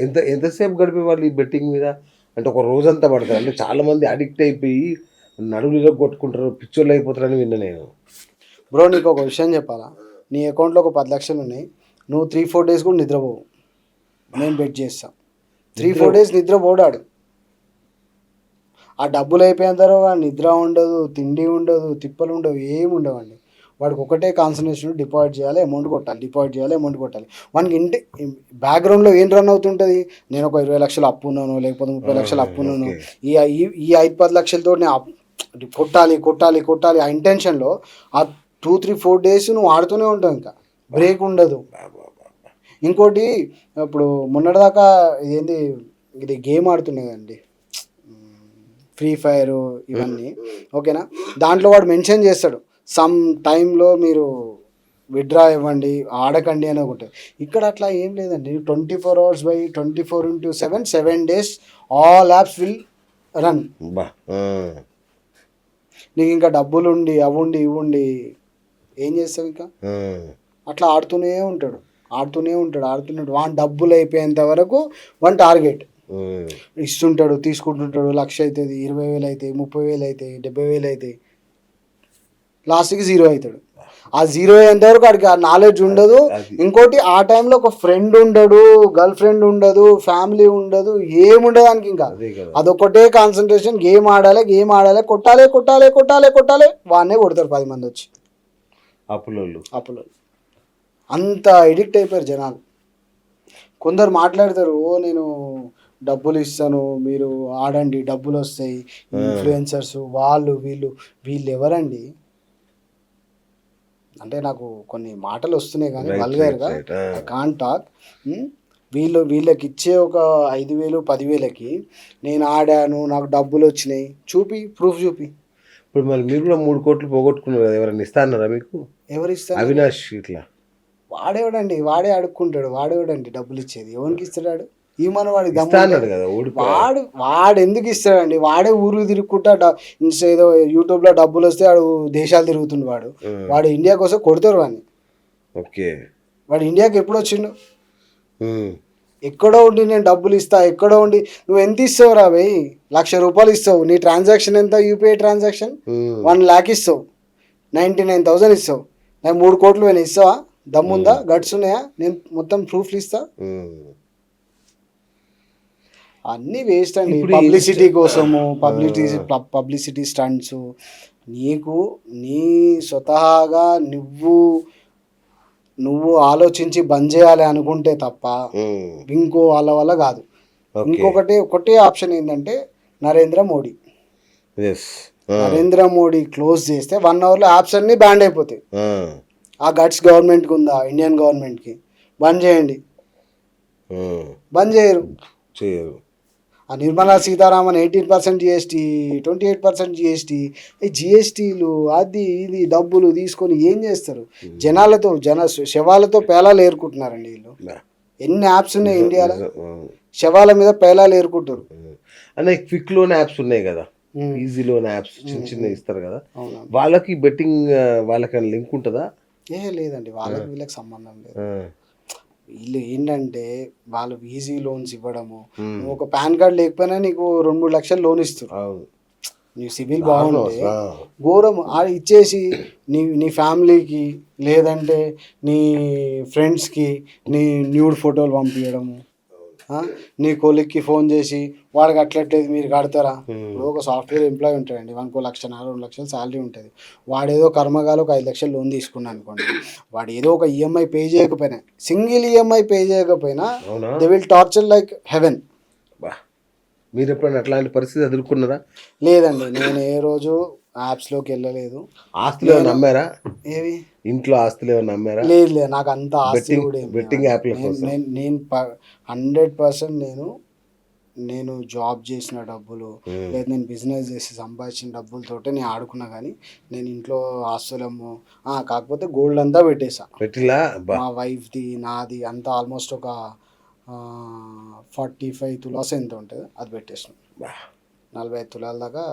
ఎంత ఎంతసేపు గడిపే వాళ్ళు ఈ బెట్టింగ్ మీద? అంటే ఒక రోజంతా పడతారు. అంటే చాలా మంది అడిక్ట్ అయిపోయి నడువులో కొట్టుకుంటారు పిచ్చోళ్ళు అయిపోతారని విన్నా నేను. బ్రో నీకు ఒక విషయం చెప్పాలా? నీ అకౌంట్లో ఒక పది లక్షలు ఉన్నాయి. నువ్వు త్రీ ఫోర్ డేస్ కూడా నిద్రపోవు. నేను బెట్ చేస్తా. త్రీ ఫోర్ డేస్ నిద్రపోడాడు ఆ డబ్బులు అయిపోయిన తర్వాత నిద్ర ఉండదు తిండి ఉండదు తిప్పలు ఉండవు ఏమి ఉండవండి. వాడికి ఒకటే కాన్సన్ట్రేషన్ డిపాజిట్ చేయాలి అమౌంట్ కొట్టాలి డిపాజిట్ చేయాలి అమౌంట్ కొట్టాలి. వానికి ఇంటి బ్యాక్గ్రౌండ్లో ఏం రన్ అవుతుంటుంది? నేను ఒక ఇరవై లక్షలు అప్పు ఉన్నాను లేకపోతే ముప్పై లక్షలు అప్పు ఉన్నాను. ఈ ఈ- ఐదు పది లక్షలతో నేను కొట్టాలి కొట్టాలి కొట్టాలి ఆ ఇంటెన్షన్లో ఆ టూ త్రీ ఫోర్ డేస్ నువ్వు ఆడుతూనే ఉంటావు ఇంకా. బ్రేక్ ఉండదు. ఇంకోటి ఇప్పుడు మొన్నటిదాకా ఇదేంటి ఇది గేమ్ ఆడుతున్నాయండి ఫ్రీ ఫైర్ ఇవన్నీ. ఓకేనా? దాంట్లో వాడు మెన్షన్ చేస్తాడు. సమ్ టైంలో మీరు విడ్రా ఇవ్వండి ఆడకండి అని ఒకటి. ఇక్కడ అట్లా ఏం లేదండి. Twenty four hours by twenty four into seven seven days all apps will run. నీకు ఇంకా డబ్బులు ఉండి అవుండి ఇవ్వండి ఏం చేస్తావు ఇంకా. అట్లా ఆడుతూనే ఉంటాడు. ఆడుతూనే ఉంటాడు ఆడుతున్నాడు. వాన్ డబ్బులు అయిపోయేంత వరకు వన్ టార్గెట్. ఇస్తుంటాడు తీసుకుంటుంటాడు. లక్ష అవుతుంది ఇరవై వేలు అవుతాయి ముప్పై వేలు అవుతాయి డెబ్బై వేలు అవుతాయి లాస్ట్కి జీరో అవుతాడు. ఆ జీరో అయ్యేంత వరకు వాడికి ఆ నాలెడ్జ్ ఉండదు. ఇంకోటి ఆ టైంలో ఒక ఫ్రెండ్ ఉండడు గర్ల్ ఫ్రెండ్ ఉండదు ఫ్యామిలీ ఉండదు ఏముండదు దానికి ఇంకా అదొకటే కాన్సన్ట్రేషన్ గేమ్ ఆడాలి గేమ్ ఆడాలి కొట్టాలి కొట్టాలి కొట్టాలి కొట్టాలి. వాడినే కొడతారు పది మంది వచ్చి. అప్పులోళ్ళు. అప్పులో అంత ఎడిక్ట్ అయిపోయారు జనాలు. కొందరు మాట్లాడతారు ఓ నేను డబ్బులు ఇస్తాను మీరు ఆడండి డబ్బులు వస్తాయి ఇన్ఫ్లుయెన్సర్స్ వాళ్ళు వీళ్ళు వీళ్ళు ఎవరండి అంటే నాకు కొన్ని మాటలు వస్తున్నాయి కానీ వల్గర్గా. ఐ కాన్ టాక్ వీళ్ళు వీళ్ళకి ఇచ్చే ఒక ఐదు వేలు పదివేలకి నేను ఆడాను నాకు డబ్బులు వచ్చినాయి. చూపి ప్రూఫ్ చూపి. ఇప్పుడు మరి మీరు కూడా మూడు కోట్లు పోగొట్టుకున్నారు కదా ఎవరైనా ఇస్తా అన్నారా మీకు? ఎవరు ఇస్తారు? అవినాష్ ఇట్లా. వాడేవాడండి వాడే అడుక్కుంటాడు వాడేవాడండి డబ్బులు ఇచ్చేది. ఎవరికి ఇస్తాడు ఈ మన వాడి దమ్ము కదా వాడు వాడు ఎందుకు ఇస్తాడండి? వాడే ఊరు తిరుగుకుంటా ఇన్స్టా ఏదో యూట్యూబ్లో డబ్బులు వస్తే వాడు దేశాలు తిరుగుతుండు వాడు. వాడు ఇండియాకి వస్తే కొడతారు వాడిని ఓకే. వాడు ఇండియాకి ఎప్పుడు వచ్చిండు. ఎక్కడో ఉండి నేను డబ్బులు ఇస్తా ఎక్కడో ఉండి నువ్వు ఎంత ఇస్తావు రా భయ్ లక్ష రూపాయలు ఇస్తావు. నీ ట్రాన్సాక్షన్ ఎంత? UPI transaction. వన్ ల్యాక్ ఇస్తావు. నైంటీ నైన్ థౌసండ్ ఇస్తావు. నాకు మూడు కోట్లు పోయినా ఇస్తావా? దమ్ముందా? గట్స్ ఉన్నాయా? నేను మొత్తం ప్రూఫ్లు ఇస్తా. అన్నీ వేస్ట్ అండి. పబ్లిసిటీ కోసము పబ్లిసిటీ పబ్లిసిటీ స్టంట్స్ నీకు నీ స్వతహాగా నువ్వు నువ్వు ఆలోచించి బంద్ చేయాలి అనుకుంటే తప్ప. ఇంకో వాళ్ళ వల్ల కాదు. ఓకే. ఇంకొకటి ఒకటే ఆప్షన్ ఏంటంటే నరేంద్ర మోడీ. ఎస్ నరేంద్ర మోడీ క్లోజ్ చేస్తే వన్ అవర్లో యాప్స్ అన్నీ బ్యాండ్ అయిపోతాయి. ఆ. గట్స్ గవర్నమెంట్కి ఉందా? ఇండియన్ గవర్నమెంట్కి బంద్ చేయండి. బంద్ చేయరు. చేయరు. ఆ Nirmala Sitharaman eighteen percent GST twenty eight percent GST ఈ జిఎస్టీలు అది ఇది డబ్బులు తీసుకొని ఏం చేస్తారు? జనాలతో జన శవాలతో పేలాలు ఏరుకుంటున్నారండి వీళ్ళు. ఎన్ని యాప్స్ ఉన్నాయి ఇండియాలో. శవాల మీద పేలాలు ఏరుకుంటారు. అనే క్విక్ లోన్ యాప్స్ ఉన్నాయి కదా. ఈజీ లోన్ యాప్స్ చిన్న చిన్న ఇస్తారు కదా. వాళ్ళకి బెట్టింగ్ వాళ్ళకి లింక్ ఉంటుందా? ఏ లేదండి. వాళ్ళకి వీళ్ళకి సంబంధం లేదు. వీళ్ళు ఏంటంటే వాళ్ళు ఈజీ లోన్స్ ఇవ్వడము. నువ్వు ఒక పాన్ కార్డ్ లేకపోయినా నీకు రెండు మూడు లక్షలు లోన్ అవును నీ సిబిల్ బాగుంటే. ఘోరం ఇచ్చేసి నీ నీ ఫ్యామిలీకి లేదంటే నీ ఫ్రెండ్స్కి నీ న్యూడ్ ఫోటోలు పంపించడము? నీ కొలిక్కి ఫోన్ చేసి వాడికి అట్లట్లేదు మీరు కడతారా? ఇప్పుడు ఒక సాఫ్ట్వేర్ ఎంప్లాయీ ఉంటాడండి వానికి ఒక లక్ష రెండు లక్షలు శాలరీ ఉంటుంది. వాడు ఏదో కర్మగాలు ఒక ఐదు లక్షలు లోన్ తీసుకున్నాను అనుకోండి వాడు ఏదో ఒక ఈఎంఐ పే చేయకపోయినా సింగిల్ ఈఎంఐ పే చేయకపోయినా they will torture like heaven మీరు ఎప్పుడైనా అట్లాంటి పరిస్థితి ఎదుర్కొన్నారా? లేదండి నేను ఏ రోజు యాప్స్లోకి వెళ్ళలేదు. ఆస్తులు నమ్మారా? ఏవి? ఇంట్లో ఆస్తులు ఏమైనా నమ్మారా లేదు లేదు నాకు అంత ఆస్తి కూడా ఏం లేదు. యాప్ల నేను- కోసం. నేను నేను హండ్రెడ్ పర్సెంట్ నేను నేను జాబ్ చేసిన డబ్బులు. లేదా నేను బిజినెస్ చేసి సంపాదించిన డబ్బులతోటే నేను ఆడుకున్నా కానీ నేను ఇంట్లో ఆస్తులము కాకపోతే గోల్డ్ అంతా పెట్టేసా పెట్టిలా మా వైఫ్ది నాది అంతా ఆల్మోస్ట్ ఒక ఫార్టీ ఫైవ్ తులాస్ ఎంత ఉంటుంది అది పెట్టేసిన. నలభై ఐదు తులాల దాకా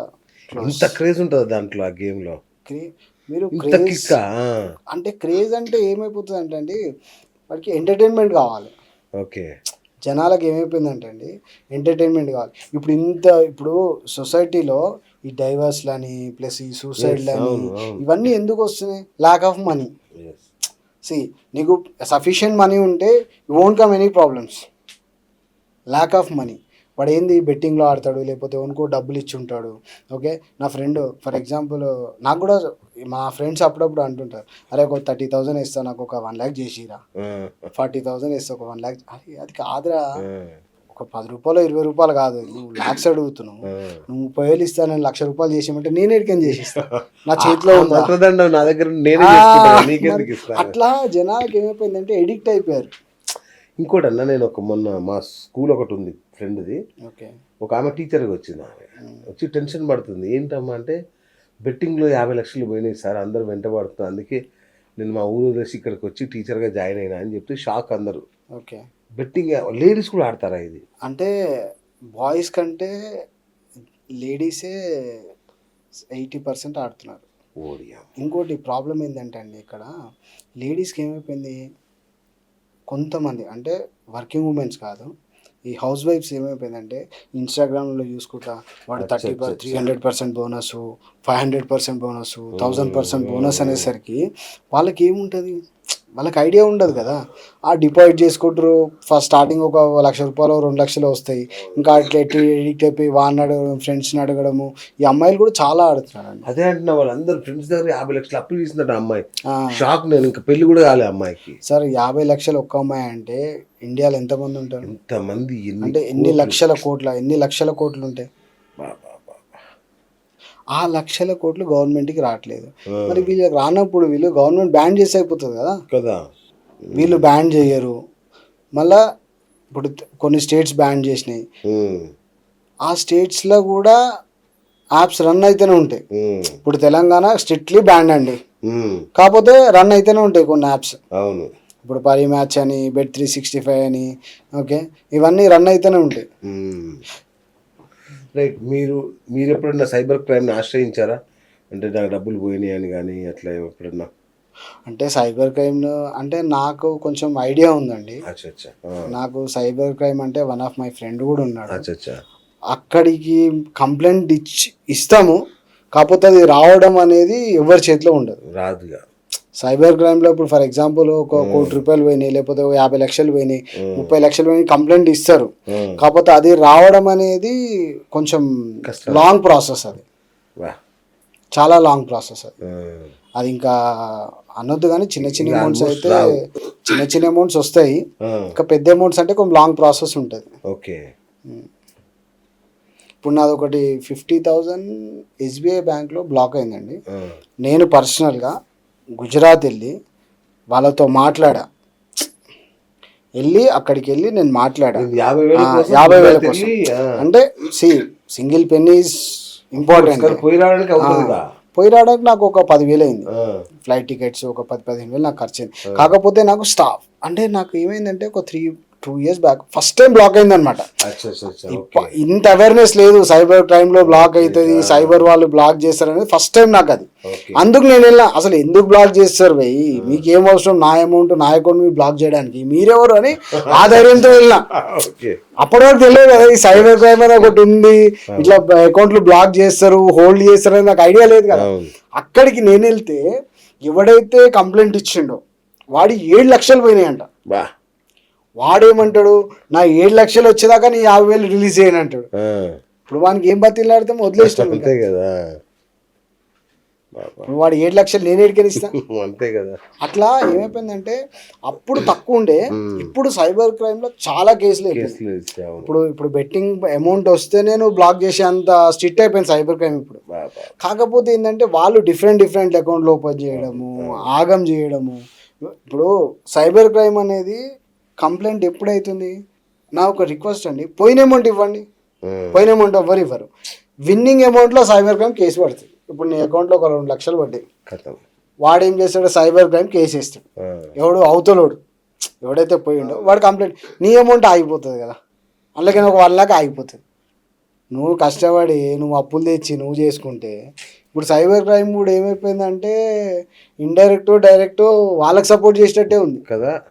ఇంత క్రేజ్ ఉంటుంది దాంట్లో ఆ గేమ్లో క్రే- మీరు క్రేజ్ అంటే క్రేజ్ అంటే ఏమైపోతుంది అంటే అండి వాడికి ఎంటర్టైన్మెంట్ కావాలి. ఓకే. జనాలకు ఏమైపోయిందంటే అండి ఎంటర్టైన్మెంట్ కావాలి. ఇప్పుడు ఇంత ఇప్పుడు సొసైటీలో ఈ డైవర్స్లని ప్లస్ ఈ సూసైడ్లని. ఇవన్నీ ఎందుకు వస్తున్నాయి? Lack of money. సి నీకు సఫిషియెంట్ మనీ ఉంటే you won't come any problems lack of money వాడు ఏంది బెట్టింగ్లో ఆడతాడు లేకపోతే ఎవరికో డబ్బులు ఇచ్చి ఉంటాడు. ఓకే? నా ఫ్రెండ్ ఫర్ ఎగ్జాంపుల్ నాకు కూడా మా ఫ్రెండ్స్ అప్పుడప్పుడు అంటుంటారు అరే ఒక థర్టీ థౌజండ్ ఇస్తా నాకు ఒక వన్ ల్యాక్ చేసిరా. ఫార్టీ థౌజండ్ ఇస్తా ఒక వన్ ల్యాక్ అది కాదురా. ఒక పది రూపాయలు ఇరవై రూపాయలు కాదు నువ్వు ల్యాక్స్ అడుగుతున్నావు. నువ్వు ముప్పై వేలు ఇస్తా నేను లక్ష రూపాయలు చేసేమంటే నేను ఎడికని చేసిస్తా? నా చేతిలో నా దగ్గర అట్లా జనాలకి ఏమైపోయిందంటే ఎడిక్ట్ అయిపోయారు. ఇంకోటి అన్న నేను ఒక మొన్న మా స్కూల్ ఒకటి ఉంది. ఫ్రెండ్ది. ఓకే. ఒక ఆమె టీచర్గా వచ్చింది ఆమె. వచ్చి టెన్షన్ పడుతుంది. ఏంటమ్మా అంటే బెట్టింగ్లో యాభై లక్షలు పోయినాయి సార్ అందరు వెంట పడుతున్నారు. అందుకే నేను మా ఊరు వదిలేసి ఇక్కడికి వచ్చి టీచర్గా జాయిన్ అయినా అని చెప్తే షాక్ అందరు. ఓకే. బెట్టింగ్ లేడీస్ కూడా ఆడతారా ఇది? అంటే బాయ్స్ కంటే లేడీసే ఎయిటీ పర్సెంట్ ఆడుతున్నారు. ఓడియా ఇంకోటి ప్రాబ్లం ఏంటంటే అండి ఇక్కడ లేడీస్కి ఏమైపోయింది? కొంతమంది అంటే వర్కింగ్ ఉమెన్స్ కాదు ఈ హౌస్ వైఫ్స్ ఏమైపోయిందంటే ఇన్స్టాగ్రామ్లో చూసుకుంటా వాడు థర్టీ అచ్చా, three hundred percent bonus five hundred percent bonus thousand percent bonus అనేసరికి వాళ్ళకి ఏముంటుంది వాళ్ళకి ఐడియా ఉండదు కదా. ఆ డిపాజిట్ చేసుకుంటారు ఫస్ట్ స్టార్టింగ్ ఒక లక్ష రూపాయలు రెండు లక్షలు వస్తాయి. ఇంకా అట్లా ఎడిక్ట్ అయిపోయి వాడిని అడగడం ఫ్రెండ్స్ని అడగడము ఈ అమ్మాయిలు కూడా చాలా ఆడుతున్నారండి. అదే అంటున్నా వాళ్ళందరూ ఫ్రెండ్స్ దగ్గర యాభై లక్షలు అప్పు తీసుకుంటాడు అమ్మాయి. షాక్ నేను ఇంకా పెళ్ళి కూడా కాలే అమ్మాయికి. సార్ యాభై లక్షలు ఒక్క అమ్మాయి అంటే ఇండియాలో ఎంతమంది ఉంటారు? ఎంతమంది? అంటే ఎన్ని. లక్షల కోట్ల ఎన్ని లక్షల కోట్లు ఉంటాయి. ఆ లక్షల కోట్లు గవర్నమెంట్కి రావట్లేదు. మరి వీళ్ళకి రానప్పుడు వీళ్ళు గవర్నమెంట్ బ్యాన్ చేసి అయిపోతుంది కదా? కదా. వీళ్ళు బ్యాన్ చేయరు. మళ్ళా ఇప్పుడు కొన్ని స్టేట్స్ బ్యాన్ చేసినాయి. ఆ స్టేట్స్లో కూడా యాప్స్ రన్ అయితేనే ఉంటాయి. ఇప్పుడు తెలంగాణ స్ట్రిక్ట్లీ బ్యాన్ అండి. కాకపోతే రన్ అయితేనే ఉంటాయి కొన్ని యాప్స్ అవును. ఇప్పుడు పరి మ్యాచ్ అని బెట్ త్రీ సిక్స్టీ ఫైవ్ అని ఓకే ఇవన్నీ రన్ అయితేనే ఉంటాయి. రైట్ మీరు మీరు ఎప్పుడన్నా సైబర్ క్రైమ్ని ఆశ్రయించారా? అంటే నాకు డబ్బులు పోయినాయి అని కానీ అట్లా ఎప్పుడన్నా? అంటే సైబర్ క్రైమ్ అంటే నాకు కొంచెం ఐడియా ఉందండి. నాకు సైబర్ క్రైమ్ అంటే వన్ ఆఫ్ మై ఫ్రెండ్ కూడా ఉన్నాడు. అక్కడికి కంప్లైంట్ ఇచ్చి ఇస్తాము. కాకపోతే అది రావడం అనేది ఎవరి చేతిలో ఉండదు. రాదుగా. సైబర్ క్రైమ్లో ఇప్పుడు ఫర్ ఎగ్జాంపుల్ ఒక కోటి రూపాయలు పోయినాయి లేకపోతే ఒక యాభై లక్షలు పోయినాయి ముప్పై లక్షలు పోయినాయి కంప్లైంట్ ఇస్తారు. కాకపోతే అది రావడం అనేది కొంచెం. లాంగ్ ప్రాసెస్ అది. చాలా లాంగ్ ప్రాసెస్ అది. అది ఇంకా అనొద్దు కానీ చిన్న చిన్న అమౌంట్స్ అయితే. చిన్న చిన్న అమౌంట్స్ వస్తాయి. ఇంకా పెద్ద అమౌంట్స్ అంటే కొంచెం లాంగ్ ప్రాసెస్ ఉంటుంది. ఓకే. ఇప్పుడు నాది ఒకటి ఫిఫ్టీ థౌజండ్ ఎస్బీఐ బ్యాంక్లో బ్లాక్ అయిందండి. నేను పర్సనల్గా గుజరాత్ వెళ్ళి వాళ్ళతో మాట్లాడా. వెళ్ళి అక్కడికి వెళ్ళి నేను మాట్లాడా. యాభై వేల కోసం అంటే C single pen is important. పోయి రావడానికి నాకు ఒక పదివేలు అయింది ఫ్లైట్ టికెట్స్ ఒక పది పదిహేను వేలు నాకు ఖర్చు అయింది కాకపోతే నాకు స్టాఫ్ అంటే నాకు ఏమైందంటే ఒక three two years back first time block అయిందనమాట ఇంత అవేర్నెస్ లేదు సైబర్ క్రైమ్లో బ్లాక్ అవుతుంది సైబర్ వాళ్ళు బ్లాక్ చేస్తారు అనేది ఫస్ట్ టైం నాకు అది. అందుకు నేను వెళ్ళిన అసలు ఎందుకు బ్లాక్ చేస్తారు భయ్? మీకు ఏం అవసరం? నా అమౌంట్ నా అకౌంట్ మీరు బ్లాక్ చేయడానికి. మీరెవరు అని ఆ ధైర్యంతో వెళ్ళిన. అప్పటి వరకు తెలియదు కదా ఈ సైబర్ క్రైమ్ అనేది ఒకటి ఉంది. ఇట్లా అకౌంట్లు బ్లాక్ చేస్తారు హోల్డ్ చేస్తారు అని నాకు ఐడియా లేదు కదా. అక్కడికి నేను వెళ్తే ఎవడైతే కంప్లైంట్ ఇచ్చిండో వాడి ఏడు లక్షలు పోయినాయంట. బా. వాడేమంటాడు? నా ఏడు లక్షలు వచ్చేదాకా నీ యాభై వేలు రిలీజ్ చేయను అంటాడు. ఇప్పుడు వానికి ఏం బతిలాడితే వదిలేస్తాం ఇంకా. అంతే కదా. వాడు ఏడు లక్షలు నేను ఎడికని ఇస్తా అంతే కదా. అట్లా ఏమైపోయిందంటే అప్పుడు తక్కువ ఉండే ఇప్పుడు సైబర్ క్రైమ్లో చాలా కేసులు ఇప్పుడు ఇప్పుడు బెట్టింగ్ అమౌంట్ వస్తే నేను బ్లాక్ చేసే అంత స్ట్రిక్ట్ అయిపోయింది సైబర్ క్రైమ్ ఇప్పుడు. కాకపోతే ఏంటంటే వాళ్ళు డిఫరెంట్ డిఫరెంట్ అకౌంట్లు ఓపెన్ చేయడము ఆగం చేయడము. ఇప్పుడు సైబర్ క్రైమ్ అనేది కంప్లైంట్ ఎప్పుడైతుంది? నా ఒక రిక్వెస్ట్ అండి. పోయిన అమౌంట్ ఇవ్వండి. పోయిన అమౌంట్ ఎవ్వరు ఇవ్వరు. విన్నింగ్ అమౌంట్లో సైబర్ క్రైమ్ కేసు పడుతుంది. ఇప్పుడు నీ అకౌంట్లో ఒక రెండు లక్షలు పడ్డాయి. వాడు ఏం చేస్తాడు? సైబర్ క్రైమ్ కేసు వేస్తాడు. ఎవడు అవతలోడు. ఎవడైతే పోయిండో వాడు కంప్లైంట్. నీ అమౌంట్ ఆగిపోతుంది కదా. అందుకని ఒక వన్ లాక్ ఆగిపోతుంది. నువ్వు కష్టపడి నువ్వు అప్పులు తెచ్చి నువ్వు చేసుకుంటే ఇప్పుడు సైబర్ క్రైమ్ కూడా ఏమైపోయిందంటే ఇండైరెక్ట్ డైరెక్ట్ వాళ్ళకి సపోర్ట్ చేసేటట్టే ఉంది. కదా.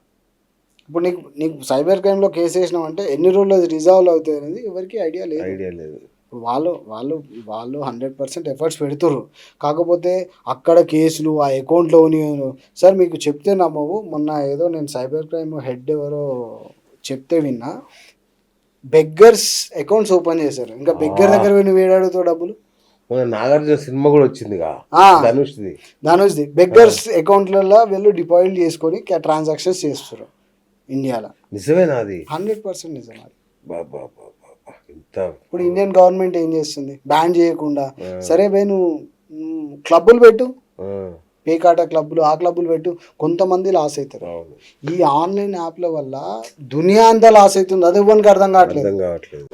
ఇప్పుడు నీకు నీకు సైబర్ క్రైమ్లో కేసు వేసినామంటే ఎన్ని రోజులు అది రిజాల్వ్ అవుతుంది అనేది ఎవరికి ఐడియా లేదు. ఐడియా లేదు. వాళ్ళు వాళ్ళు వాళ్ళు హండ్రెడ్ పర్సెంట్ ఎఫర్ట్స్ పెడుతుర్రు. కాకపోతే అక్కడ కేసులు ఆ అకౌంట్లో సార్ మీకు చెప్తే నమ్మవు. మొన్న ఏదో నేను సైబర్ క్రైమ్ హెడ్ ఎవరో చెప్తే విన్నా బెగ్గర్స్ అకౌంట్స్ ఓపెన్ చేశారు. ఇంకా బెగ్గర్ దగ్గర పోయి నువ్వు ఏడాడుతావు డబ్బులు? నాగార్జున సినిమా కూడా వచ్చిందిగా. ఆ. ధనుష్ది. ధనుష్ది. బెగ్గర్స్ అకౌంట్లలో వీళ్ళు డిపాజిట్ చేసుకొని ట్రాన్సాక్షన్స్ చేస్తారు ఇండియాలో. నిజమేనా అది? హండ్రెడ్ పర్సెంట్ నిజం అది బాబా ఇప్పుడు ఇండియన్ గవర్నమెంట్ ఏం చేస్తుంది? బ్యాన్ చేయకుండా. సరే బై నువ్వు క్లబ్బులు పెట్టు. పేకాట క్లబ్బులు ఆ క్లబ్బులు పెట్టు. కొంతమంది లాస్ అవుతారు. ఈ ఆన్లైన్ యాప్ల వల్ల దునియా అంతా లాస్ అవుతుంది. అది ఇవ్వడానికి అర్థం కావట్లేదు. అర్థం కావట్లేదు.